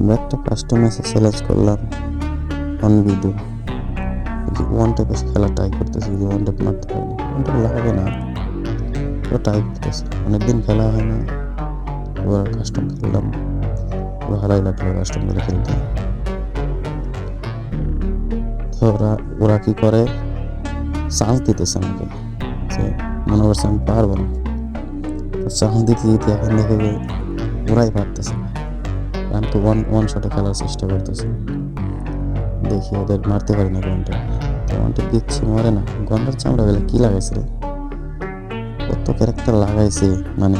আমরা একটা এসে চ্যালেঞ্জ করলাম অন ভিডিও ওয়ান টেপে খেলা ট্রাই করতেছি যদি ওয়ান টেপ মারতে পারিনি ওয়ান টেপ লাগে না। তো ট্রাই করতেছি। অনেকদিন খেলা হয় না। এবার কাস্টম খেললাম। ভালোই লাগল কাস্টম করে খেলতে। ওরা ওরা কি করে? চান্স দিতেছে আমাকে। যে মনে করছে আমি পারব না। চান্স দিতে দিতে এখন দেখে ওরাই পারতেছে না। আমি তো ওয়ান ওয়ান শটে খেলার চেষ্টা করতেছি। দেখি ওদের মারতে পারি না গনটা তো ওয়ানটা দিচ্ছি মরে না। গন্ডার চামড়া গেলে কী লাগাইছে রে? কত ক্যারেক্টার লাগাইছে মানে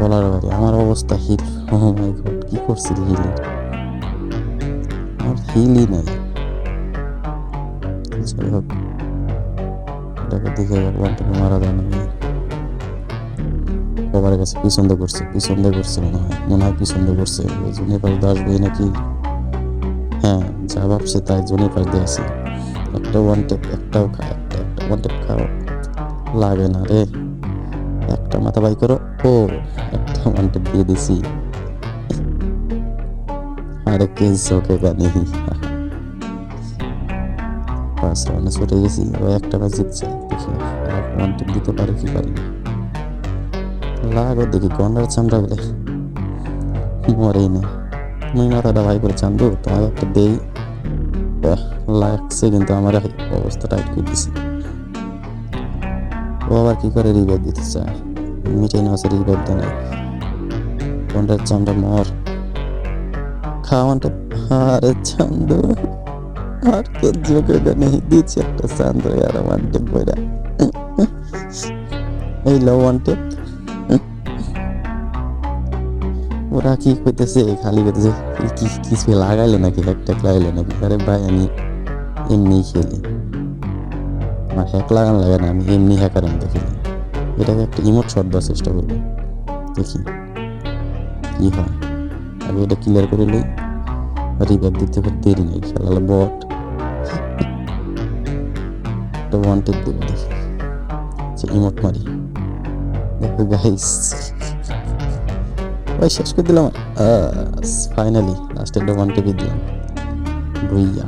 বলার বাইরে। আমার অবস্থা হিল ও মাই গড কী আমার হিলই নাই। যাই হোক, এটাকে দেখে ওয়ানটা মারা যায় না। বাবার কাছে পিছন করছে পিছন করছে মনে হয় মনে হয় পিছন দিয়ে করছে পাশ দিয়ে আসবে নাকি? হ্যাঁ যা ভাবছে তাই জন্য পাশ দিয়ে আসি। একটা ওয়ান একটাও খা, একটা একটা ওয়ান খাও। লাগে না রে। একটা মাথা বাই করো। ও, একটা ওয়ান দিয়ে দিছি। আরে কেস চোখে গানি পাঁচ রাউন্ডে ছুটে গেছি, ও একটা ম্যাচ জিতছে। দেখি আর দিতে পারে কি পারি না। লাগো দেখি গন্ডার চামড়া বলে। মরেই না। তুমি মাথাটা ভাই করে চান্দু তোমার একটা দেই। লাগছে কিন্তু আমার অবস্থা টাইট করে দিছি। ও আবার কি করে রিভাইভ দিতে চায়? মিটাই নেওয়া রিভাইভ দেয় না গন্ডার চামড়া মর। খাওয়ানটা আরে চান্দু আর কে যোগে নেই দিচ্ছি একটা চান্দু আর ওয়ান টেপ বইরা এই লো ওয়ান টেপ ওরা কি কইতেছে? খালি কইতেছে, কি কিছু লাগাইলে নাকি? একটা লাগাইলে নাকি? আরে ভাই, আমি এমনি খেলি। আমার হ্যাক লাগানো লাগে না, আমি এমনি হ্যাকার মতো খেলি। এটাকে একটা ইমোট শট দেওয়ার চেষ্টা করব। দেখি কি হয়। আগে এটা ক্লিয়ার করে লই রিভাইভ দিতে খুব দেরি নেই খেলালে বট একটা ওয়ান্টেড দেবো দেখি। ইমোট মারি। দেখো গাইস ওই শেষ করে দিলাম। ফাইনালি লাস্টে একটা ওয়ান টিপি দিলাম। ভুইয়া।